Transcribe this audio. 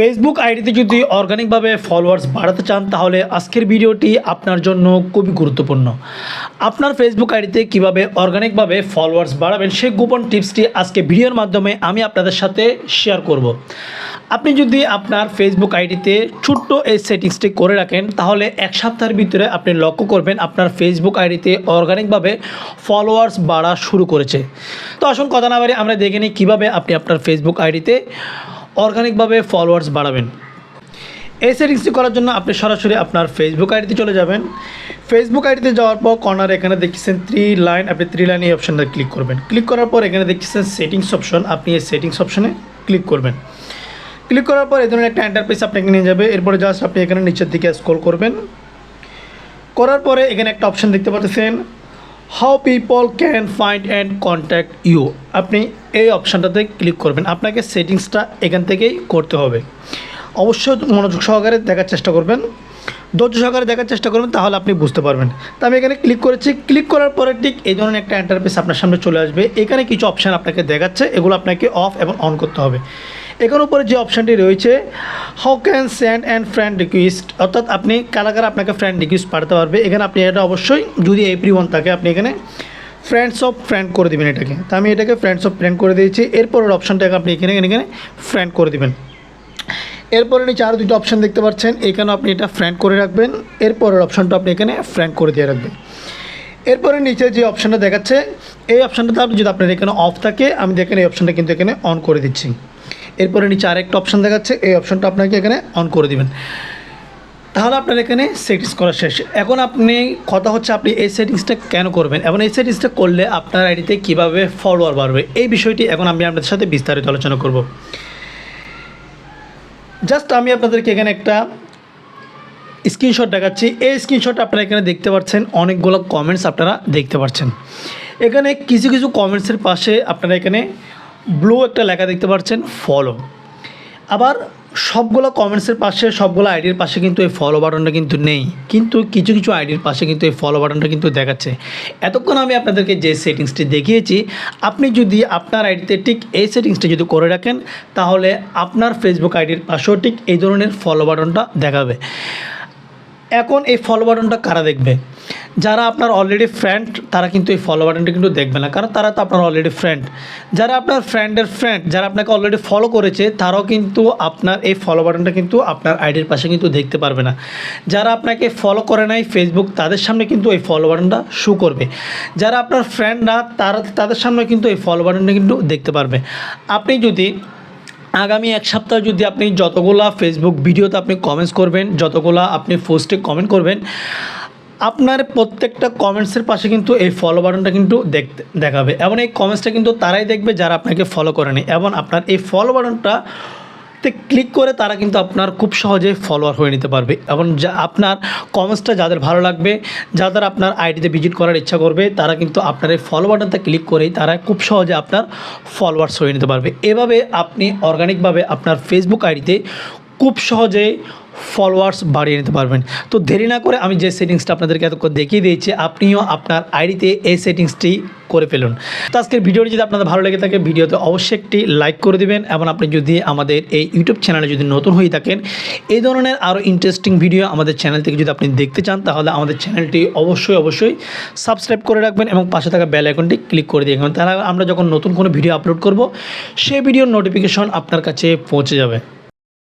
Facebook আইডিতে যদি অর্গানিকভাবে followers বাড়াতে চান, তাহলে আজকের ভিডিওটি আপনার জন্য খুবই গুরুত্বপূর্ণ। আপনার ফেসবুক আইডিতে কীভাবে অর্গানিকভাবে ফলোয়ার্স বাড়াবেন, সেই গোপন টিপসটি আজকে ভিডিওর মাধ্যমে আমি আপনাদের সাথে শেয়ার করব। আপনি যদি আপনার ফেসবুক আইডিতে ছোট্ট এই সেটিংসটি করে রাখেন, তাহলে এক সপ্তাহের ভিতরে আপনি লক্ষ্য করবেন আপনার ফেসবুক আইডিতে অর্গানিকভাবে ফলোয়ার্স বাড়া শুরু করেছে। তো আসুন কথা না বাড়ি আমরা দেখে নিই কীভাবে আপনি আপনার ফেসবুক আইডিতে অর্গানিকভাবে ফলোয়ার্স বাড়াবেন। এই সেটিংসটি করার জন্য আপনি সরাসরি আপনার ফেসবুক আইডিতে চলে যাবেন। ফেসবুক আইডিতে যাওয়ার পর কর্নার এখানে দেখছেন থ্রি লাইন আপনি থ্রি লাইন এই অপশানটা ক্লিক করবেন। ক্লিক করার পর এখানে দেখছেন সেটিংস অপশন আপনি এই সেটিংস অপশনে ক্লিক করবেন। ক্লিক করার পর এই ধরনের একটা এন্টারপ্রাইজ আপনাকে নিয়ে যাবে। এরপরে জাস্ট আপনি এখানে নিচের দিকে স্ক্রল করবেন। করার পরে এখানে একটা অপশান দেখতে পাচ্ছেন how people can find and contact you আপনি এই অপশানটাতে ক্লিক করবেন। আপনাকে সেটিংসটা এখান থেকেই করতে হবে। অবশ্যই মনোযোগ সহকারে দেখার চেষ্টা করবেন। ধৈর্য সহকারে দেখার চেষ্টা করবেন, তাহলে আপনি বুঝতে পারবেন। তো আমি এখানে ক্লিক করেছি। ক্লিক করার পরে ঠিক এই ধরনের একটা এন্টারপেস আপনার সামনে চলে আসবে। এখানে কিছু অপশান আপনাকে দেখাচ্ছে। এগুলো আপনাকে অফ এবং অন করতে হবে। এখানে উপরে যে অপশানটি রয়েছে how can send and friend request অর্থাৎ আপনি কারা কারা আপনাকে ফ্রেন্ড রিকোয়েস্ট পাঠাতে পারবে। এখানে আপনি এটা অবশ্যই, যদি এভরি ওয়ান থাকে, আপনি এখানে ফ্রেন্ডস অফ ফ্রেন্ড করে দেবেন এটাকে। তো আমি এটাকে ফ্রেন্ডস অফ ফ্রেন্ড করে দিয়েছি। এরপরের অপশানটাকে আপনি এখানে এখানে ফ্রেন্ড করে দেবেন। এরপরে নিচে আরও দুটো অপশান দেখতে পাচ্ছেন। এখানেও আপনি এটা ফ্রেন্ড করে রাখবেন। এরপরের অপশানটা আপনি এখানে ফ্রেন্ড করে দিয়ে রাখবেন। এরপরে নিচে যে অপশানটা দেখাচ্ছে, এই অপশানটাতে আপনি যদি আপনার এখানে অফ থাকে, আমি দেখেন এই অপশানটা কিন্তু এখানে অন করে দিচ্ছি। এরপরে নিচে আরেকটা অপশান দেখাচ্ছে, এই অপশানটা আপনাকে এখানে অন করে দিবেন। তাহলে আপনার এখানে সেটিংস করা শেষ। এখন আপনি, কথা হচ্ছে আপনি এই সেটিংসটা কেন করবেন, এবং এই সেটিংসটা করলে আপনার আইডিতে কীভাবে ফলোয়ার বাড়বে, এই বিষয়টি এখন আমি আপনাদের সাথে বিস্তারিত আলোচনা করব। জাস্ট আমি আপনাদেরকে এখানে একটা স্ক্রিনশট দেখাচ্ছি। এই স্ক্রিনশট আপনারা এখানে দেখতে পাচ্ছেন। অনেকগুলো কমেন্টস আপনারা দেখতে পাচ্ছেন। এখানে কিছু কিছু কমেন্টসের পাশে আপনারা এখানে ব্লু একটা লেখা দেখতে পাচ্ছেন ফলো আবার সবগুলো কমেন্টসের পাশে, সবগুলো আইডির পাশে কিন্তু এই ফলো বাটনটা কিন্তু নেই। কিন্তু কিছু কিছু আইডির পাশে কিন্তু এই ফলো বাটনটা কিন্তু দেখাচ্ছে। এতক্ষণ আমি আপনাদেরকে যে সেটিংসটি দেখিয়েছি, আপনি যদি আপনার আইডিতে ঠিক এই সেটিংসটি যদি করে রাখেন, তাহলে আপনার ফেসবুক আইডির পাশেও ঠিক এই ধরনের ফলো বাটনটা দেখাবে। এখন এই ফলো বাটনটা কারা দেখবে? যারা আপনার অলরেডি ফ্রেন্ড তারা কিন্তু এই ফলো বাটনটা কিন্তু দেখবে না। কারণ তারা তো আপনার অলরেডি ফ্রেন্ড যারা আপনার ফ্রেন্ডের ফ্রেন্ড যারা আপনাকে অলরেডি ফলো করেছে, তারাও কিন্তু আপনার এই ফলো বাটনটা কিন্তু আপনার আইডির পাশে কিন্তু দেখতে পারবে না। যারা আপনাকে ফলো করে নাই ফেসবুক তাদের সামনে কিন্তু এই ফলো বাটনটা শু করবে। যারা আপনার ফ্রেন্ড না, তারা, তাদের সামনে কিন্তু এই ফলো বাটনটা কিন্তু দেখতে পারবে। আপনি যদি আগামী এক সপ্তাহ যদি আপনি যতগুলা ফেসবুক ভিডিওতে আপনি কমেন্টস করবেন, যতগুলা আপনি পোস্টে কমেন্ট করবেন, আপনার প্রত্যেকটা কমেন্টসের পাশে কিন্তু এই ফলো বাটনটা কিন্তু দেখতে, দেখাবে। এবং এই কমেন্টসটা কিন্তু তারাই দেখবে যারা আপনাকে ফলো করেনি। এবং আপনার এই ফলো বাটনটা তে ক্লিক করে তারা কিন্তু আপনার খুব সহজে ফলোয়ার হয়ে নিতে পারবে এবং যা আপনার কমেন্টসটা যাদের ভালো লাগবে, যাদের আপনার আইডিতে ভিজিট করার ইচ্ছা করবে, তারা কিন্তু আপনার এই ফলো বাটনটা ক্লিক করেই তারা খুব সহজে আপনার ফলোয়ার্স হয়ে নিতে পারবে। এভাবে আপনি অর্গানিকভাবে আপনার ফেসবুক আইডিতে খুব সহজে ফলোয়ার্স বাড়িয়ে নিতে পারবেন। তো দেরি না করে আমি যে সেটিংসটা আপনাদেরকে এতক্ষণ দেখিয়ে দিয়েছি, আপনিও আপনার আইডিতে এই সেটিংসটি করে ফেলুন। তো আজকের ভিডিওটি যদি আপনাদের ভালো লেগে থাকে, ভিডিওতে অবশ্যই একটি লাইক করে দিবেন এবং আপনি যদি আমাদের এই ইউটিউব চ্যানেলে যদি নতুন হয়ে থাকেন, এই ধরনের আরও ইন্টারেস্টিং ভিডিও আমাদের চ্যানেল থেকে যদি আপনি দেখতে চান, তাহলে আমাদের চ্যানেলটি অবশ্যই অবশ্যই সাবস্ক্রাইব করে রাখবেন এবং পাশে থাকা বেল আইকনটি ক্লিক করে দিয়ে তাহলে আমরা যখন নতুন কোনো ভিডিও আপলোড করব, সেই ভিডিওর নোটিফিকেশন আপনার কাছে পৌঁছে যাবে।